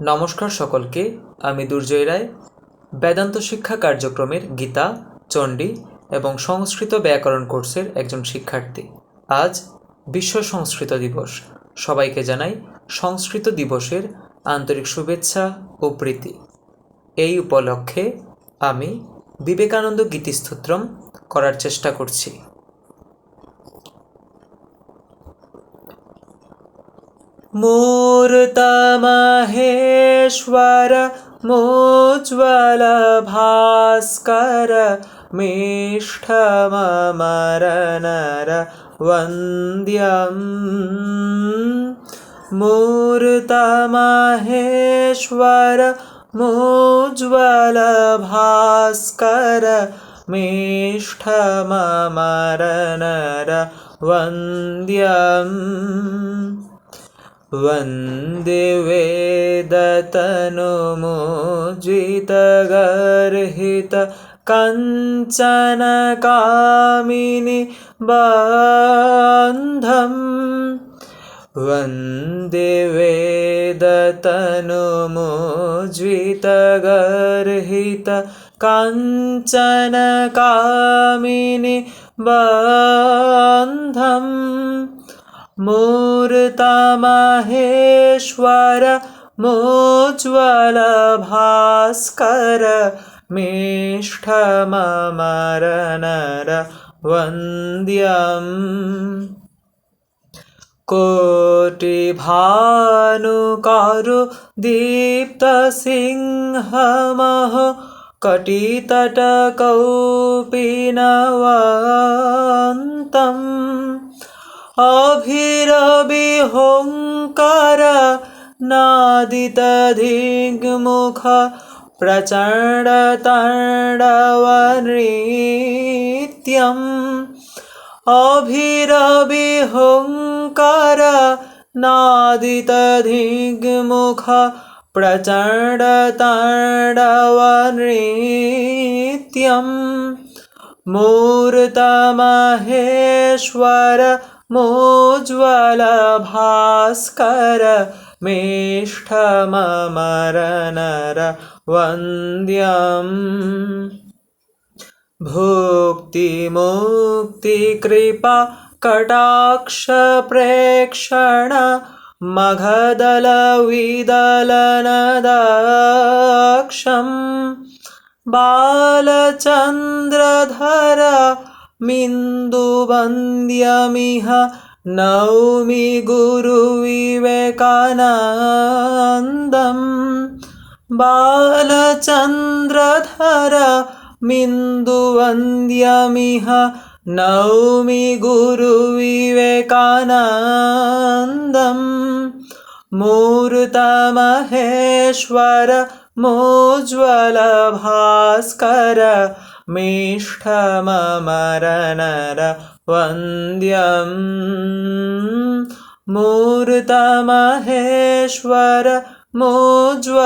নমস্কার সকলকে, আমি দুর্জয় রায়। বেদান্ত শিক্ষা কার্যক্রমের গীতা, চণ্ডী এবং সংস্কৃত ব্যাকরণ কোর্সের একজন শিক্ষার্থী। আজ বিশ্ব সংস্কৃত দিবস। সবাইকে জানাই সংস্কৃত দিবসের আন্তরিক শুভেচ্ছা ও প্রীতি। এই উপলক্ষে আমি বিবেকানন্দ গীতিস্তোত্রম করার চেষ্টা করছি। मूर्तमहेश्वर मोज्ज्वलभास्कर मेष्ठममरनर वन्द्यम्। मूर्तमहेश्वर मोज्ज्वलभास्कर मेष्ठममरनर वन्द्यम् वन्दे वेदतनुमुज्जितगर्हित कञ्चनकामिनि बान्धम्। वन्दे वेदतनुमुज्जितगर्हित काञ्चनकामिनि बान्धम् मूर्तमहेश्वर मोज्ज्वलभास्कर मेष्ठममरनर वन्द्यम्। कोटिभानुकारु दीप्तसिंहमहो कटितटकौपिनवन्तम् अभिरविहोङ्कार नादितधिग्मुख प्रचण्डताण्डवनृत्यम् अभिरविहोङ्कार नादितधिग्मुख प्रचण्डताण्डवनृत्यम् मूर्तमहेश्वर मोज्ज्वलभास्कर मेष्ठममरनर वन्द्यम्। भुक्तिमुक्तिकृपा कटाक्षप्रेक्षण मघदलविदलनदाक्षम्। बालचन्द्रधर मिन्दुवन्द्यमिह नौमि गुरुविवेकानन्दम् बालचन्द्रधर मिन्दुवन्द्यमिह नौमि गुरुविवेकानन्दम् मूर्तमहेश्वर मोज्ज्वलभास्कर मेष्ठममरनर वन्द्यम् मूर्तमहेश्वर मोज्ज्वलभास्कर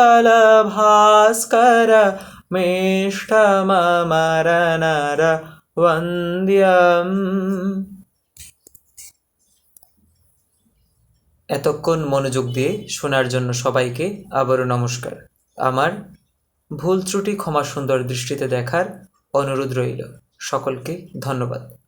मेष्ठममरनर वन्द्यम् এতক্ষণ মনোযোগ দিয়ে শোনার জন্য সবাইকে আবারও নমস্কার আমার ভুল ত্রুটি ক্ষমা সুন্দর দৃষ্টিতে দেখার অনুরোধ রইল। সকলকে ধন্যবাদ।